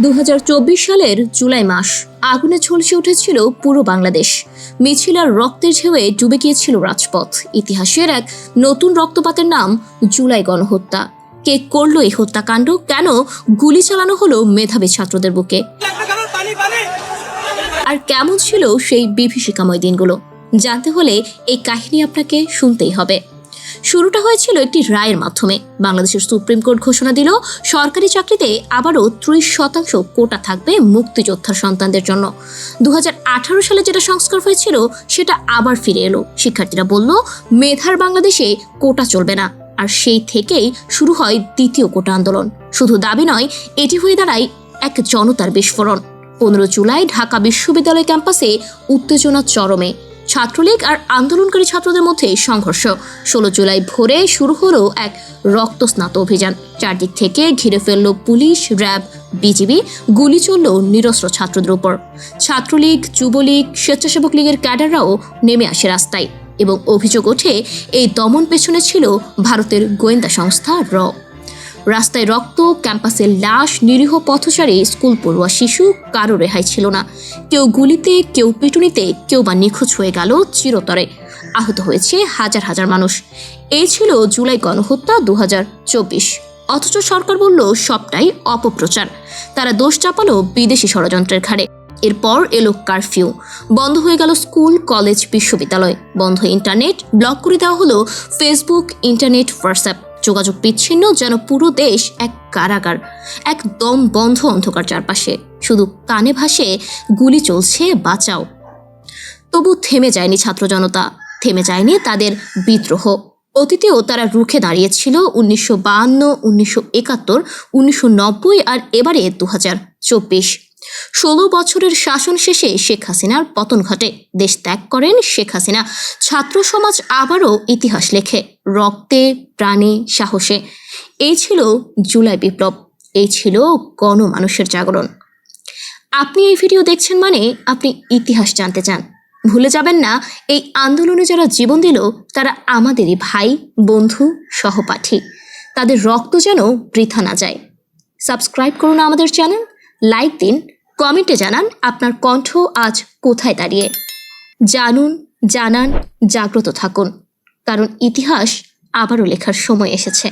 দু হাজার চব্বিশ সালের জুলাই মাস। আগুনে ঝলসে উঠেছিল পুরো বাংলাদেশ। মিছিল আর রক্তের ঢেউয়ে ডুবে গিয়েছিল রাজপথ। ইতিহাসের এক নতুন রক্তপাতের নাম, জুলাই গণহত্যা। কে করল এই হত্যাকাণ্ড? কেন গুলি চালানো হলো মেধাবী ছাত্রদের বুকে? আর কেমন ছিল সেই বিভীষিকাময় দিনগুলো? জানতে হলে এই কাহিনী আপনাকে শুনতেই হবে। শুরুটা হয়েছিল একটি রায়ের মাধ্যমে। বাংলাদেশের সুপ্রিম কোর্ট ঘোষণা দিল, সরকারি চাকরিতে আবারও ত্রিশ শতাংশ কোটা থাকবে মুক্তিযোদ্ধার সন্তানদের জন্য। দু হাজার আঠারো সালে যেটা সংস্কার হয়েছিল, সেটা আবার ফিরে এলো। শিক্ষার্থীরা বলল, মেধার বাংলাদেশে কোটা চলবে না। আর সেই থেকেই শুরু হয় দ্বিতীয় কোটা আন্দোলন। শুধু দাবি নয়, এটি হয়ে দাঁড়ায় এক জনতার বিস্ফোরণ। পনেরো জুলাই ঢাকা বিশ্ববিদ্যালয় ক্যাম্পাসে উত্তেজনা চরমে। ছাত্রলীগ আর আন্দোলনকারী ছাত্রদের মধ্যে সংঘর্ষ। ষোলো জুলাই ভোরে শুরু হলো এক রক্তস্নাত অভিযান। চারদিক থেকে ঘিরে ফেলল পুলিশ, র্যাব, বিজিবি, গুলি চলল নিরস্ত্র ছাত্রদের উপর। ছাত্রলীগ, যুবলীগ, স্বেচ্ছাসেবক লীগের ক্যাডাররাও নেমে আসে রাস্তায় এবং অভিযোগ ওঠে, এই দমন পেছনে ছিল ভারতের গোয়েন্দা সংস্থা র। রাস্তায় রক্ত, ক্যাম্পাসের লাশ, নিরীহ পথচারী, স্কুল পড়ুয়া শিশু, কারও রেহাই ছিল না। কেউ গুলিতে, কেউ পিটুনিতে, কেউ বা নিখোঁজ হয়ে গেল চিরতরে। আহত হয়েছে হাজার হাজার মানুষ। এই ছিল জুলাই গণহত্যা দু হাজার চব্বিশ। অথচ সরকার বলল, সবটাই অপপ্রচার। তারা দোষ চাপালো বিদেশি ষড়যন্ত্রের ঘাড়ে। এরপর এলো কারফিউ। বন্ধ হয়ে গেল স্কুল, কলেজ, বিশ্ববিদ্যালয়। বন্ধ ইন্টারনেট, ব্লক করে দেওয়া হলো ফেসবুক, ইন্টারনেট, হোয়াটসঅ্যাপ। যোগাযোগ বিচ্ছিন্ন যেন পুরো দেশ এক কারাগার, একদম বন্ধ অন্ধকার চারপাশে। শুধু কানে ভাসে, গুলি চলছে, বাঁচাও। তবু থেমে যায়নি ছাত্র জনতা। থেমে যায়নি তাদের বিদ্রোহ। অতীতেও তারা রুখে দাঁড়িয়েছিল উনিশশো বাহান্ন, উনিশশো একাত্তর, উনিশশো নব্বই আর এবারে দু হাজার চব্বিশ। ষোলো বছরের শাসন শেষে শেখ হাসিনার পতন ঘটে। দেশ ত্যাগ করেন শেখ হাসিনা। ছাত্র সমাজ আবারও ইতিহাস লেখে। রক্তে, প্রাণে, সাহসে। এই ছিল জুলাই বিপ্লব। এই ছিল গণমানুষের জাগরণ। আপনি এই ভিডিও দেখছেন মানে আপনি ইতিহাস জানতে চান। ভুলে যাবেন না, এই আন্দোলনে যারা জীবন দিল, তারা আমাদেরই ভাই, বন্ধু, সহপাঠী। তাদের রক্ত যেন বৃথা না যায়। সাবস্ক্রাইব করুন আমাদের চ্যানেল, লাইক দিন, কমেন্টে জানান আপনার কণ্ঠ আজ কোথায় দাঁড়িয়ে। জানুন, জানান, জাগ্রত থাকুন। কারণ ইতিহাস আবারও লেখার সময় এসেছে।